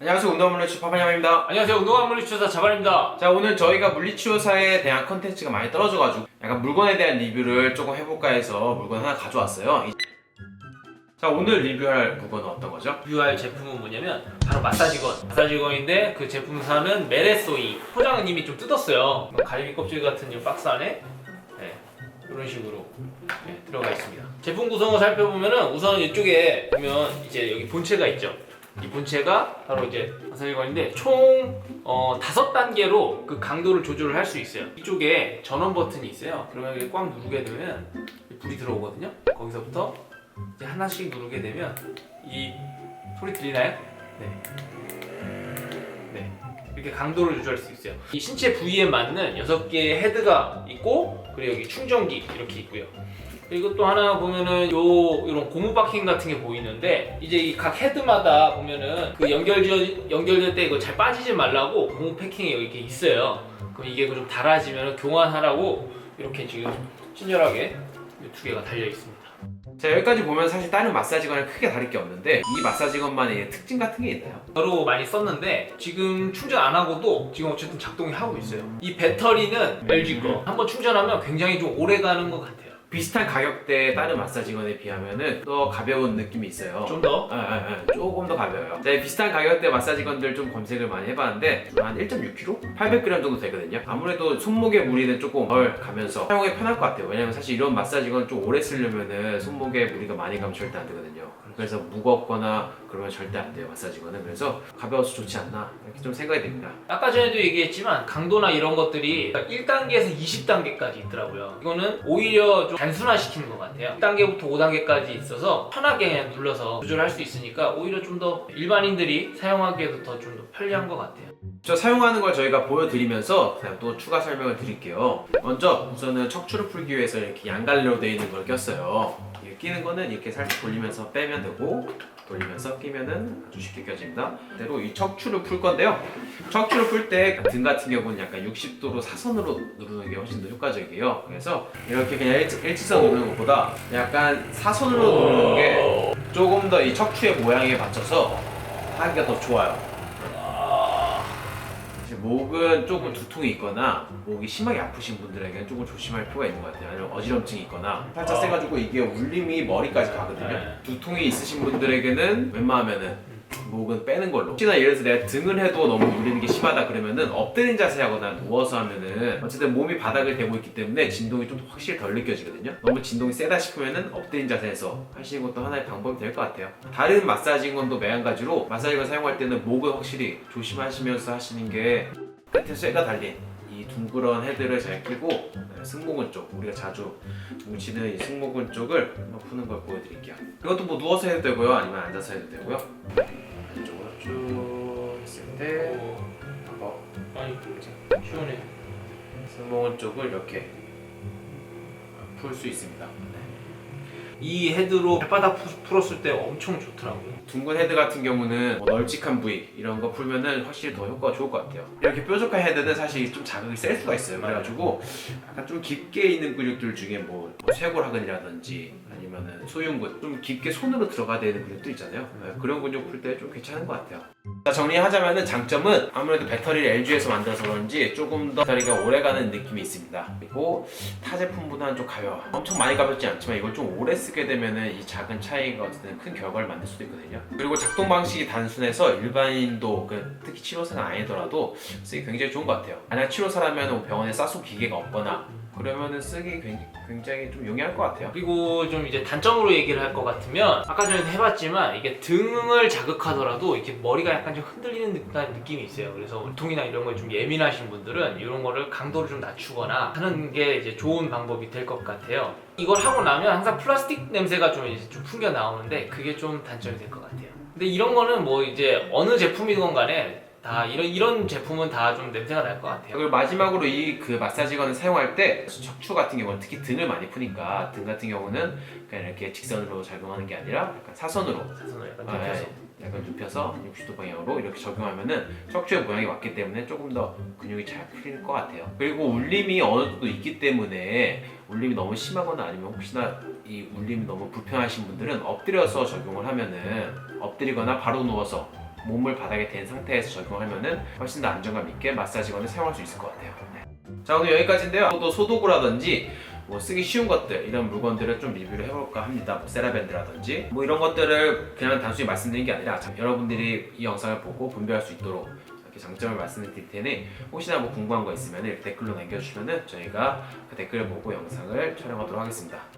안녕하세요 운동 물리치료 파파냠입니다. 안녕하세요. 운동한 물리치료사 자발입니다. 자 오늘 저희가 물리치료사에 대한 컨텐츠가 많이 떨어져가지고 약간 물건에 대한 리뷰를 조금 해볼까 해서 물건 하나 가져왔어요. 이- 자 오늘 리뷰할 물건은 어떤 거죠? 리뷰할 제품은 뭐냐면 바로 마사지건. 마사지건인데 그 제품 사는 메레소이. 포장은 이미 좀 뜯었어요. 가리비 껍질 같은 이 박스 안에 네, 이런 식으로 네, 들어가 있습니다. 제품 구성을 살펴보면 은 우선 이쪽에 보면 이제 여기 본체가 있죠. 이 본체가 바로 이제 마사지건인데 총 어, 다섯 단계로 그 강도를 조절을 할 수 있어요. 이쪽에 전원 버튼이 있어요. 그러면 이게 꽉 누르게 되면 불이 들어오거든요. 거기서부터 이제 하나씩 누르게 되면 이 소리 들리나요? 네. 네. 이렇게 강도를 조절할 수 있어요. 이 신체 부위에 맞는 6개의 헤드가 있고 그리고 여기 충전기 이렇게 있고요. 또 하나 보면은 요 이런 고무 바킹 같은 게 보이는데 이제 이 각 헤드마다 보면은 그 연결 연결될 때 이거 잘 빠지지 말라고 고무 패킹이 여기 이렇게 있어요. 그럼 이게 좀 닳아지면 교환하라고 이렇게 지금 친절하게 이두 개가 달려 있습니다. 자 여기까지 보면 사실 다른 마사지건을 크게 다를 게 없는데 이 마사지건만의 특징 같은 게 있나요? 여러 많이 썼는데 지금 충전 안 하고도 지금 어쨌든 작동이 하고 있어요. 이 배터리는 LG 거. 한번 충전하면 굉장히 좀 오래 가는 것 같아요. 비슷한 가격대의 다른 마사지건에 비하면은 더 가벼운 느낌이 있어요. 좀 더. 아, 아, 아, 조금 더 가벼워요. 네, 비슷한 가격대 마사지건들 좀 검색을 많이 해봤는데 한 1.6kg? 800g 정도 되거든요. 아무래도 손목에 무리는 조금 덜 가면서 사용이 편할 것 같아요. 왜냐면 사실 이런 마사지건 좀 오래 쓰려면은 손목에 무리가 많이 가면 절대 안 되거든요. 그래서 무겁거나 그러면 절대 안 돼요 마사지건은. 그래서 가벼워서 좋지 않나 이렇게 좀 생각이 됩니다. 아까 전에도 얘기했지만 강도나 이런 것들이 1단계에서 20단계까지 있더라고요. 이거는 오히려 좀 단순화시키는 것 같아요. 1단계부터 5단계까지 있어서 편하게 그냥 눌러서 조절할 수 있으니까 오히려 좀 더 일반인들이 사용하기에도 더 좀 더 편리한 것 같아요. 저 사용하는 걸 저희가 보여드리면서 또 추가 설명을 드릴게요. 먼저 우선은 척추를 풀기 위해서 이렇게 양갈래로 되어 있는 걸 꼈어요. 끼는 거는 이렇게 살짝 돌리면서 빼면 되고 돌리면서 끼면은 아주 쉽게 껴집니다. 그대로 이 척추를 풀 건데요. 척추를 풀 때 등 같은 경우는 약간 60도로 사선으로 누르는 게 훨씬 더 효과적이에요. 그래서 이렇게 그냥 일직, 일직선 누르는 것보다 약간 사선으로 누르는 게 조금 더 이 척추의 모양에 맞춰서 하기가 더 좋아요. 목은 조금 두통이 있거나 목이 심하게 아프신 분들에게는 조금 조심할 필요가 있는 것 같아요. 아니면 어지럼증이 있거나 살짝 세가지고 이게 울림이 머리까지 가거든요. 네. 두통이 있으신 분들에게는 웬만하면은 목은 빼는 걸로. 혹시나 예를 들어서 내가 등을 해도 너무 울리는 게 심하다 그러면은 엎드린 자세 하거나 누워서 하면은 어쨌든 몸이 바닥을 대고 있기 때문에 진동이 좀 확실히 덜 느껴지거든요. 너무 진동이 세다 싶으면은 엎드린 자세에서 하시는 것도 하나의 방법이 될 것 같아요. 다른 마사지건도 매한가지로 마사지건 사용할 때는 목을 확실히 조심하시면서 하시는 게 끝에 쇠가 달린 이 둥그런 헤드를 잘 끼고 네, 승모근 쪽 우리가 자주 뭉치는 이 승모근 쪽을 한번 푸는 걸 보여드릴게요. 이것도 뭐 누워서 해도 되고요, 아니면 앉아서 해도 되고요. 때 어, 아니 시원해. 승모근 쪽을 이렇게 풀 수 있습니다. 이 헤드로 발바닥 푸- 풀었을 때 엄청 좋더라고요. 둥근 헤드 같은 경우는 뭐 널찍한 부위 이런 거 풀면은 확실히 더 효과가 좋을 것 같아요. 이렇게 뾰족한 헤드는 사실 좀 자극이 셀 수가 있어요. 그래가지고 약간 좀 깊게 있는 근육들 중에 뭐, 뭐 쇄골하근이라든지 아니면은 소흉근 좀 깊게 손으로 들어가야 되는 근육도 있잖아요. 네, 그런 근육 풀 때 좀 괜찮은 것 같아요. 자, 정리하자면은 장점은 아무래도 배터리를 LG에서 만들어서 그런지 조금 더 배터리가 오래가는 느낌이 있습니다. 그리고 타 제품보다는 좀 가벼워. 엄청 많이 가볍지 않지만 이걸 좀 오래 쓰게 되면은 이 작은 차이가 어쨌든 큰 결과를 만들 수도 있거든요. 그리고 작동 방식이 단순해서 일반인도 그 특히 치료사가 아니더라도 쓰기 굉장히 좋은 것 같아요. 만약 치료사라면 뭐 병원에 싸수 기계가 없거나 그러면은 쓰기 굉- 굉장히 좀 용이할 것 같아요. 그리고 좀 이제 단점으로 얘기를 할 것 같으면 아까 전에 해봤지만 이게 등을 자극하더라도 이렇게 머리가 약간 좀 흔들리는 듯한 느낌이 있어요. 그래서 울통이나 이런 거에 좀 예민하신 분들은 이런 거를 강도를 좀 낮추거나 하는 게 이제 좋은 방법이 될 것 같아요. 이걸 하고 나면 항상 플라스틱 냄새가 좀 이제 좀 풍겨 나오는데 그게 좀 단점이 될 것 같아요. 근데 이런 거는 뭐 이제 어느 제품이건 간에 다 이런 이런 제품은 다 좀 냄새가 날 것 같아요. 그리고 마지막으로 이 그 마사지건을 사용할 때 척추 같은 경우는 특히 등을 많이 푸니까 등 같은 경우는 그냥 이렇게 직선으로 작용하는 게 아니라 약간 사선으로 사선을 약간 아, 눕혀서. 예. 약간 눕혀서 60도 방향으로 이렇게 적용하면은 척추의 모양이 맞기 때문에 조금 더 근육이 잘 풀릴 것 같아요. 그리고 울림이 어느 정도 있기 때문에 울림이 너무 심하거나 아니면 혹시나 이 울림이 너무 불편하신 분들은 엎드려서 적용을 하면은 엎드리거나 바로 누워서 몸을 바닥에 댄 상태에서 적용하면은 훨씬 더 안정감 있게 마사지건을 사용할 수 있을 것 같아요. 네. 자 오늘 여기까지인데요. 또 소도구라든지 뭐 쓰기 쉬운 것들 이런 물건들을 좀 리뷰를 해볼까 합니다. 뭐 세라밴드라든지 뭐 이런 것들을 그냥 단순히 말씀드리는 게 아니라 참 여러분들이 이 영상을 보고 분별할 수 있도록 이렇게 장점을 말씀드릴 테니 혹시나 뭐 궁금한 거 있으면 댓글로 남겨주시면은 저희가 그 댓글을 보고 영상을 촬영하도록 하겠습니다.